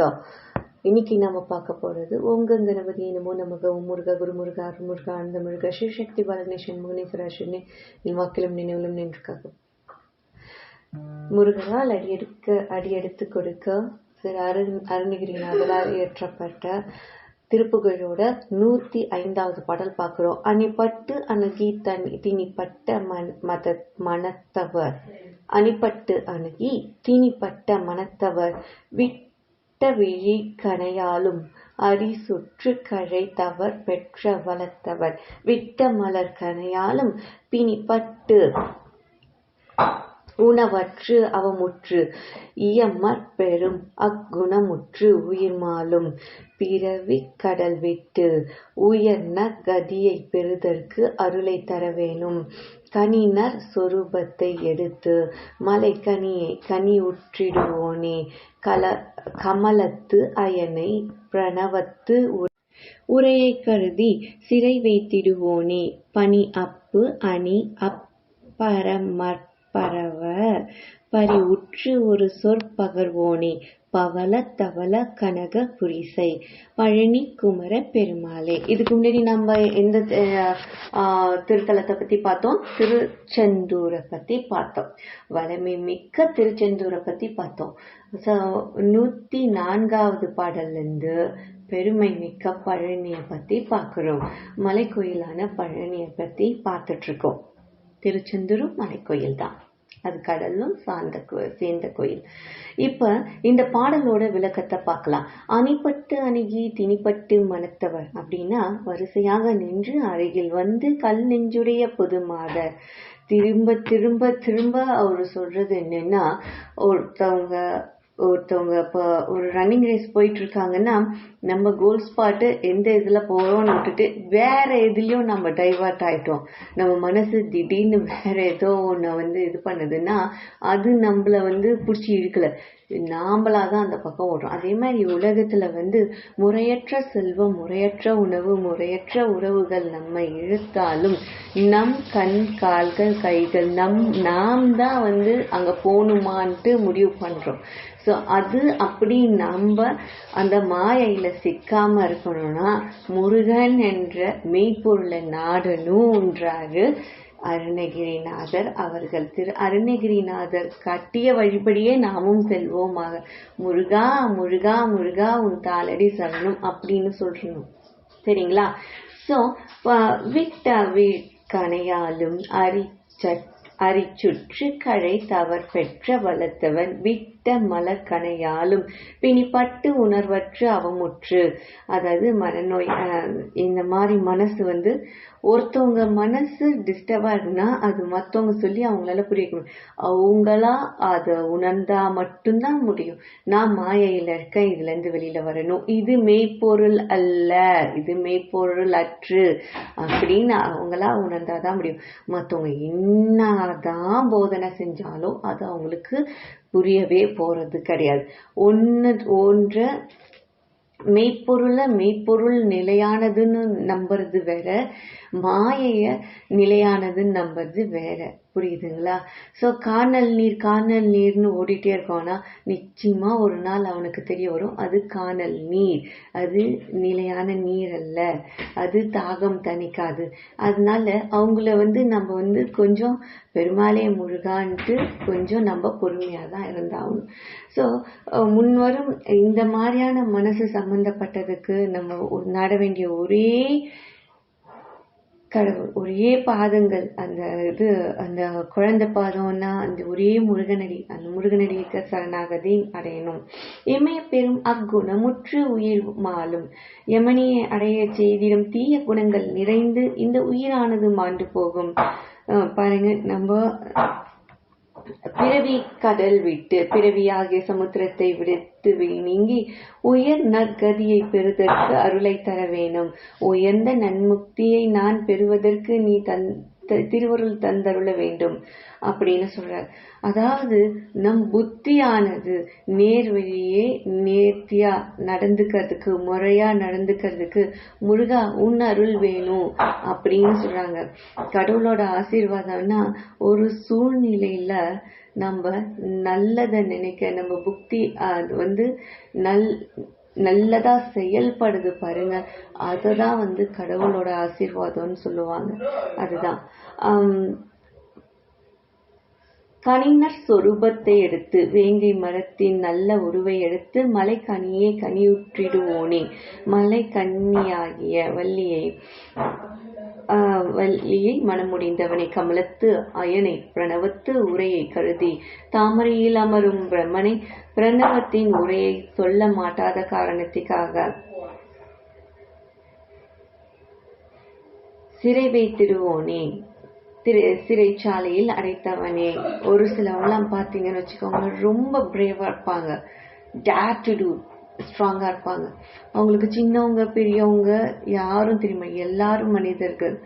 So இன்னைக்கு நம்ம பார்க்க போகிறது ஓங்க கணபதி நமோ நமக ஓம் முருக குரு முருகா அந்த முருக சிவசக்தி பாலகணேசன் முகனேஸ்வர என் வாக்கிலும் நினைவிலும் நின்றுக்காக. முருகனால் அடியெடுக்க அடியெடுத்து கொடுக்க திரு அருண் அருணகிரிநாதரால் இயற்றப்பட்ட திருப்புகழோட நூத்தி ஐந்தாவது பாடல் பார்க்கிறோம். அணிப்பட்டு அணுகி தன் திணிப்பட்ட மண் மத மனத்தவர். அணிப்பட்டு அணுகி திணிப்பட்ட மனத்தவர். விட்ட விழி கனையாலும் அரி சுற்று கழை தவர் பெற்ற வளர்த்தவர். விட்ட மலர் கனையாலும் பிணிப்பட்டு உணவற்று அவமுற்று இயமற் பெறும் அக்குணமுற்று உயிர்மாலும் பிறவி கடல் விட்டு உயர்ந்த கதியை பெறுதற்கு அருளை தர வேணும் கனினர் சொரூபத்தை எடுத்து மலை கனியை கனி உற்றிடுவோனே கல கமலத்து அயனை பிரணவத்து உரையை கருதி சிறை வைத்திடுவோனே. பனி அப்பு அணி அப்பரமற் பரவ பரி உற்று ஒரு சொற்பகர்வோனே பவள தவள கனக புரிசை பழனி குமர பெருமாளே. இதுக்கு முன்னாடி நம்ம எந்த திருத்தலத்தை பத்தி பார்த்தோம்? திருச்செந்தூரை பத்தி பார்த்தோம். வளமை மிக்க திருச்செந்தூரை பத்தி பார்த்தோம். நூத்தி நான்காவது பாடல்ல இருந்து பெருமை மிக்க பழனியை பத்தி பார்க்கிறோம். மலை கோயிலான பழனியை பத்தி பார்த்துட்டு இருக்கோம் திருச்செந்தூரும் மலைக்கோயில் தான். அது கடலும் சார்ந்த சேர்ந்த கோயில். இப்ப இந்த பாடலோட விளக்கத்தை பார்க்கலாம். அணிப்பட்டு அணுகி திணிப்பட்டு மனத்தவர் அப்படின்னா வரிசையாக நின்று அருகில் வந்து கல் நெஞ்சுடைய பொதுமாத திரும்ப திரும்ப திரும்ப அவர் சொல்றது என்னன்னா ஒருத்தவங்க ஒருத்தவங்க இப்போ ஒரு ரன்னிங் ரேஸ் போயிட்டு இருக்காங்கன்னா நம்ம கோல் ஸ்பாட்டு எந்த இதில் போகிறோம்னு விட்டுட்டு வேற எதுலேயும் நம்ம டைவர்ட் ஆகிட்டோம் நம்ம மனசு திடீர்னு வேற ஏதோ ஒன்று வந்து இது பண்ணுதுன்னா அது நம்மளை வந்து பிடிச்சி இழுக்கலை. நாம்பளாக தான் அந்த பக்கம் ஓடுறோம். அதே மாதிரி உலகத்தில் வந்து முறையற்ற செல்வம் முறையற்ற உணவு முறையற்ற உறவுகள் நம்ம இழுத்தாலும் நம் கண் கால்கள் கைகள் நம் நாம் தான் வந்து அங்க போகணுமான்ட்டு முடிவு பண்றோம். ஸோ அது அப்படி நம்ம அந்த மாயையில சிக்காம இருக்கணும்னா முருகன் என்ற மெய்ப்பொருளை நாடணுன்றாரு அருணகிரிநாதர் அவர்கள் திரு அருணகிரிநாதர் கட்டிய வழிபடியே நாமும் செல்வோமாக. முருகா முருகா முருகா உன் தாளடி சரணம் அப்படின்னு சொல்றணும். சரிங்களா? ஸோ விட்ட வீழ்கணையாலும் அரிச்சட் அரிச்சுற்று கழை தவறு பெற்ற வளர்த்தவன் இட்ட மலர்கணையாலும் பிணிப்பட்டு உணர்வற்று அவமுற்று. அதாவது மனநோய் இந்த மாதிரி மனசு வந்து ஒருத்தவங்க மனசு டிஸ்டர்பாக இருக்குன்னா அது மற்றவங்க சொல்லி அவங்களால புரியக்கணும் அவங்களா அதை உணர்ந்தா மட்டும்தான் முடியும். நான் மாயையில் இருக்கேன் இதுலேருந்து வெளியில் வரணும். இது மெய்ப்பொருள் அல்ல இது மெய்ப்பொருள் அற்று அப்படின்னு அவங்களா உணர்ந்தாதான் முடியும். மற்றவங்க என்னதான் போதனை செஞ்சாலும் அது அவங்களுக்கு புரியவே போறது கிடையாது. ஒன்று ஒன்ற மெய்ப்பொருளை மெய்ப்பொருள் நிலையானதுன்னு நம்புறது வேற மாயைய நிலையானதுன்னு நம்புறது வேற. புரியுதுங்களா? ஸோ காணல் நீர் காணல் நீர்னு ஓடிட்டே இருக்கோம்னா நிச்சயமாக ஒரு நாள் அவனுக்கு தெரிய வரும் அது காணல் நீர். அது நிலையான நீர் அல்ல. அது தாகம் தணிக்காது. அதனால அவங்கள வந்து நம்ம வந்து கொஞ்சம் பெருமாளே முருகான்ட்டு கொஞ்சம் நம்ம பொறுமையாக தான் இருந்தாகணும். ஸோ முன்வரும் இந்த மாதிரியான மனசு சம்மந்தப்பட்டதுக்கு நம்ம நாட வேண்டிய ஒரே கடவுள் ஒரே பாதங்கள் அந்த இது அந்த குழந்தை பாதம்னா அந்த ஒரே முருகனடி அந்த முருகனடிக்கு சரணாகதி அடையணும். எமைய பெரும் அக்குணமுற்று உயிர் மாலும். யமனியை அடைய செய்திடும் தீய குணங்கள் நிறைந்து இந்த உயிரானது மாண்டு போகும். பாருங்க நம்ம பிறவி கடல் விட்டு பிறவியாகிய சமுத்திரத்தை விடுத்து நீங்கி உயர் நற்கதியை பெறுவதற்கு அருளை தர வேணும். உயர்ந்த நன்முக்தியை நான் பெறுவதற்கு நீ தன் திருவருள் தந்தருள வேண்டும் அப்படின்னு சொல்றார். அதாவது நம் புத்தியானது நேர் வழியே நேர்த்தியா நடந்துக்கிறதுக்கு முறையா நடந்துக்கிறதுக்கு முருகா உன் அருள் வேணும் அப்படின்னு சொல்றாங்க. கடவுளோட ஆசீர்வாதம்னா ஒரு சூழ்நிலையில நம்ம நல்லதை நினைக்க நம்ம புக்தி அது வந்து நல் நல்லதா செயல்படுது பாருங்க. அதுதான் வந்து கடவுளோட ஆசீர்வாதம்னு சொல்லுவாங்க. அதுதான். கனிஞர் சொரூபத்தை எடுத்து வேங்கை மரத்தின் நல்ல உருவை எடுத்து மலை கனியை கனியுற்றிடுவோனே. மலை கன்னியாகிய வள்ளியை. ஆஹ் வள்ளியை மனமுடிந்தவனை கமலத்து அயனை பிரணவத்து உரையை கருதி தாமரையில் அமரும் பிரம்மனை பிரணவத்தின் உரையை சொல்ல மாட்டாத காரணத்திற்காக சிறை வைத்திருவோனே திரு சிறைச்சாலையில் அடைத்தவனே. ஒரு சிலவங்களாம் பார்த்தீங்கன்னு வச்சுக்கோங்க ரொம்ப பிரேவா இருப்பாங்க. டேர் டு டூ ஸ்ட்ராங்காக இருப்பாங்க. அவங்களுக்கு சின்னவங்க பெரியவங்க யாரும் தெரியுமா? எல்லாரும் மனிதர்கள்.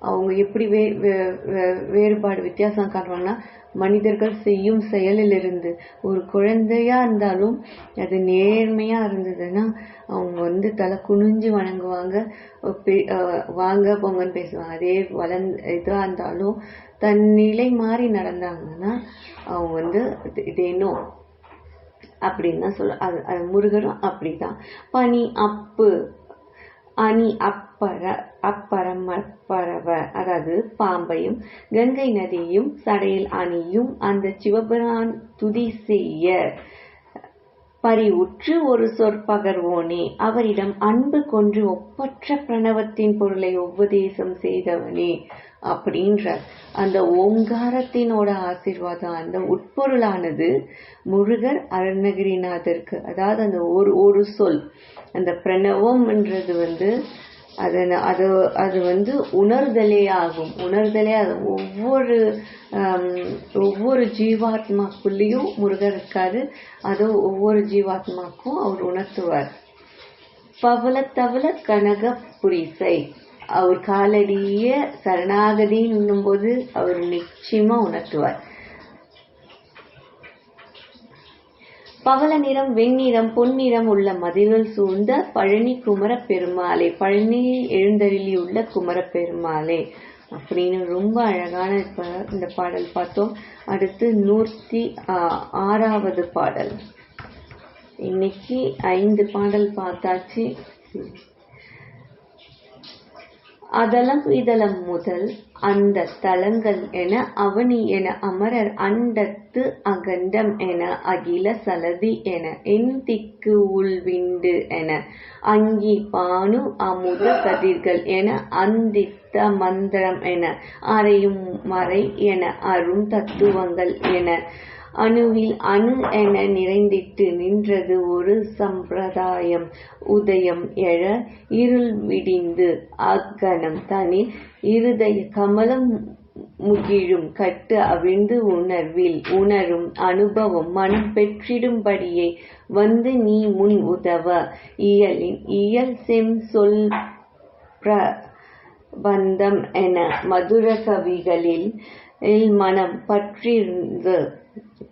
அவங்க எப்படி வே வே- வே- வேறுபாடு வித்தியாசம் காட்டுவாங்கன்னா மனிதர்கள் செய்யும் செயலிலிருந்து. ஒரு குழந்தையா இருந்தாலும் அது நேர்மையா இருந்ததுன்னா அவங்க வந்து தலை குனிஞ்சு வணங்குவாங்க. வாங்க போங்கன்னு பேசுவாங்க. அதே வளர்ந்த இதாக இருந்தாலும் தன் நிலை மாறி நடந்தாங்கன்னா அவங்க வந்து இதேனோ அப்படின்னு தான் சொல்ல அது அது முருகரும் அப்படிதான். பனி அப்பு அணி அப்பற அப்பரமப்பரவ அதாவது பாம்பையும் கங்கை நதியையும் சடையில் அணியும் அந்த சிவபிரான் துதி செய்ய பரிவுற்று ஒரு சொற்பகர்வோனே அவரிடம் அன்பு கொன்று ஒப்பற்ற பிரணவத்தின் பொருளை உபதேசம் செய்தவனே. அப்படின்ற அந்த ஓங்காரத்தினோட ஆசீர்வாதம் அந்த உட்பொருளானது முருகர் அருணகிரிநாதருக்கு அதாவது அந்த ஒரு ஒரு சொல் அந்த பிரணவம்ன்றது வந்து அதை அது அது வந்து உணர்தலே ஆகும். உணர்தலே அது ஒவ்வொரு ஒவ்வொரு ஜீவாத்மாக்குள்ளேயும் முருகர் இருக்காது அது ஒவ்வொரு ஜீவாத்மாக்கும் அவர் உணர்த்துவார். பவள தவள கனக புரிசை. அவர் காலடிய சரணாகதின்னும் போது அவர் நிச்சயமா உணர்த்துவார். பவள நிறம் வெண்ணிறம் பொன்னிறம் உள்ள மதில்கள் சூழ்ந்த பழனி குமர பெருமாளே பழனி எழுந்தருளி உள்ள குமர பெருமாளே அப்படின்னு ரொம்ப அழகான இப்ப இந்த பாடல் பார்த்தோம். அடுத்து நூற்றி ஆறாவது பாடல். இன்னைக்கு ஐந்து பாடல் பார்த்தாச்சு. அதலம் இதலம் முதல் அந்த தலங்கள் என அவனி என அமரர் அண்டத்து அகண்டம் என அகில சலதி என என் திக்கு உள்விண்டு என அங்கி பானு அமுத கதிர்கள் என அந்தித்த மந்திரம் என அறையும் மறை என அரும் தத்துவங்கள் என அணுவில் அணு என நிறைந்திட்டு நின்றது ஒரு சம்பிரதாயம். உதயம் எழ இருள் விடிந்து அக்கணம் தனி இருதய கமலம் முகிழும் கட்டு அவிழ்ந்து உணர்வில் உணரும் அனுபவம் மனம் பெற்றிடும்படியே வந்து நீ முன் உதவ. இயலின் இயல் செம் சொல் பிரபந்தம் என மதுர கவிகளில் மனம் பற்றிருந்து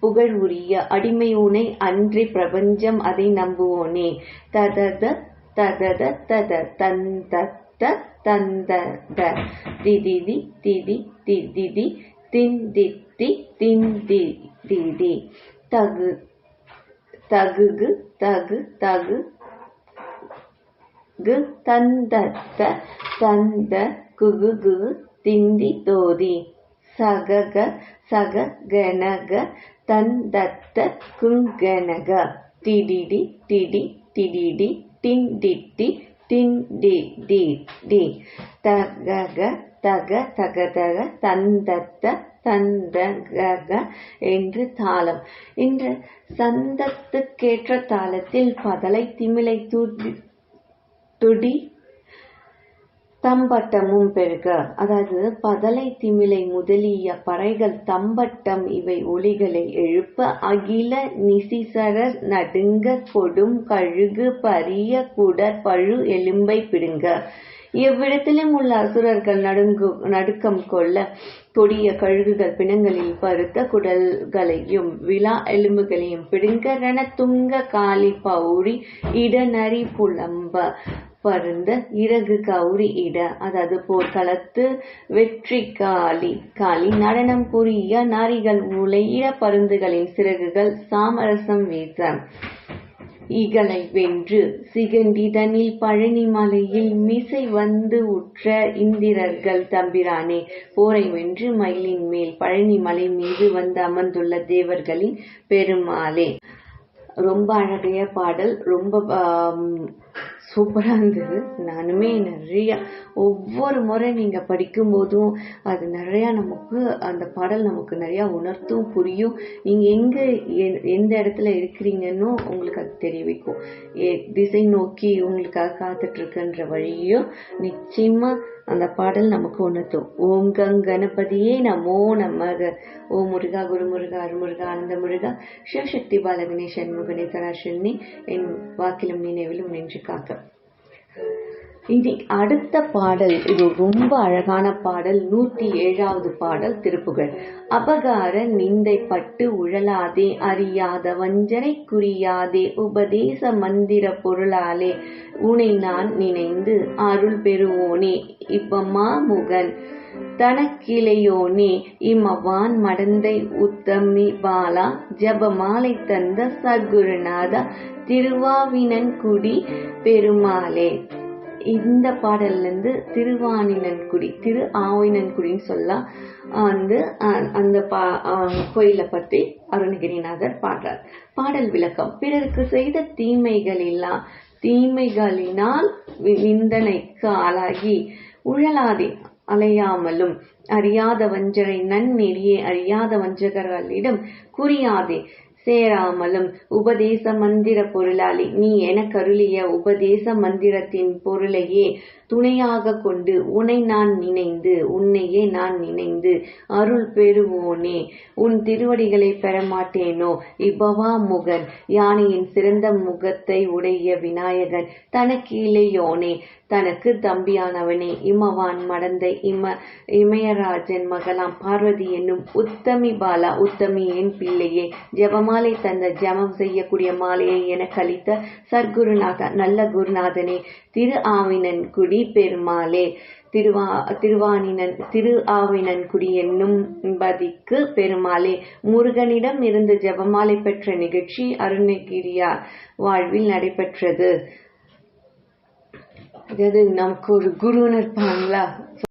புகழ் உரிய அடிமை அன்றி பிரபஞ்சம் அதை நம்புவோனே. ததத ததத தத தந்தத்த தந்தத. திதிதி திதி திதிதி திந்தித்தி திந்தி திதி. தகு தகுகு தகு தகு கு தந்தத்த தந்த குகு குகு திந்தி தோதி. சகக சக கனக தந்தத்த குங்கனக. டிடிடி டிடி டிடிடி டிண்டிட்டி டிண்டி டி. தகக தக தகதக தந்தத்த தந்தக என்று தாளம். இன்று சந்தத்துக்கேற்ற தாளத்தில் பதலை திமிலை துடி துடி தம்பட்டமும் பெருக. அதாவது பதலை திமிலை முதலிய பறைகள் தம்பட்டம் இவை ஒலிகளை எழுப்ப அகில நிசிசரர் நடுங்க கொடும் கழுகு பரிய குடர் பழு எலும்பை பிடுங்க. எவ்விடத்திலும் உள்ள அசுரர்கள் நடுங்கு நடுக்கம் கொள்ள கொடிய கழுகுகள் பிணங்களில் பருத்த குடல்களையும் விழா எலும்புகளையும் பிடுங்க. ரணத்துங்க காளி பௌரி இடநரி புலம்ப பருந்த இறகு கௌரி இட அதாவது போர்க்களத்து வெற்றி காளி காளி நடனம் புரிய நாரிகள் உலையிட பருந்துகளின் சிறகுகள் சாமரசம் வீச. இகளை வென்று சிகண்டிதனில் பழனி மலையில் மிசை வந்து உற்ற இந்திரர்கள் தம்பிரானே. போரை வென்று மயிலின் மேல் பழனி மலை மீது வந்து அமர்ந்துள்ள தேவர்களின் பெருமாளே. ரொம்ப அழகைய பாடல் ரொம்ப சூப்பராக இருந்தது. நானுமே நிறையா ஒவ்வொரு முறை நீங்கள் படிக்கும்போதும் அது நிறையா நமக்கு அந்த பாடல் நமக்கு நிறையா உணர்த்தும் புரியும். நீங்கள் எங்கே எந்த இடத்துல இருக்கிறீங்கன்னு உங்களுக்கு அது தெரிவிக்கும் திசை நோக்கி உங்களுக்காக காத்துட்ருக்குன்ற வழியும் நிச்சயமாக அந்த பாடல் நமக்கு உணர்த்தும். ஓம் கங் கணபதியே நமோ நமக. ஓ முருகா குரு முருகா அருமுருகா ஆனந்த முருகா. சிவசக்தி பாலகணேசன் முகனே சராசனி என் வாக்கிலும் நினைவிலும் நின்று காக்க. இனி அடுத்த பாடல் இது ரொம்ப அழகான பாடல் நூற்றி ஏழாவது பாடல் திருப்புகழ் அபகார நிந்தை பட்டு உழலாதே அறியாத வஞ்சனை குறியாதே உபதேச மந்திர பொருளாலே உனை நான் நினைந்து அருள் பெறுவோனே இப்பமா முகன் தனக்கிளையோனே இம்மவான் மடந்தை உத்தமி பாலா ஜபமாலை தந்த சத்குருநாதா திருவாவினன்குடி பெருமாளே. இந்த பாடல்லேருந்து திருவாணினன்குடி திரு ஆவினன்குடின்னு சொல்லலாம் வந்து அந்த பா கோயிலை பற்றி அருணகிரிநாதர் பாடுறார். பாடல் விளக்கம். பிறருக்கு செய்த தீமைகளெல்லாம் தீமைகளினால் நிந்தனைக்கு ஆளாகி உழலாதே அலையாமலும் அறியாத வஞ்சரை நன்னெறியே அறியாத வஞ்சகர்களிடம் குறியாதே சேராமலும் உபதேச மந்திர பொருளாளி நீ என கருளிய உபதேச மந்திரத்தின் பொருளையே துணையாக கொண்டு உன்னை நான் நினைந்து உன்னையே நான் நினைந்து அருள் பெறுவோனே. உன் திருவடிகளை பெறமாட்டேனோ? இப்பவா முகன் யானையின் சிறந்த முகத்தை உடைய விநாயகன் தனக்கு இளையோனே தனக்கு தம்பியானவனே. இமவான் மடந்தை இம இமயராஜன் மகளாம். பார்வதி என்னும் உத்தமி பாலா உத்தமி என் பிள்ளையே. ஜபமாலை தந்த ஜபம் செய்யக்கூடிய மாலையை என கழித்த சர்க்குருநாதா நல்ல குருநாதனே திரு ஆவினன்குடி பெருமாளே. திருவா திருவானினன் திரு ஆவினன்குடி என்னும் பதிக்கு பெருமாளே. முருகனிடம் இருந்து ஜபமாலை பெற்ற நிகழ்ச்சி அருணகிரியார் வாழ்வில் நடைபெற்றது. அதாவது நமக்கு ஒரு குருன்னு இருப்பாங்களா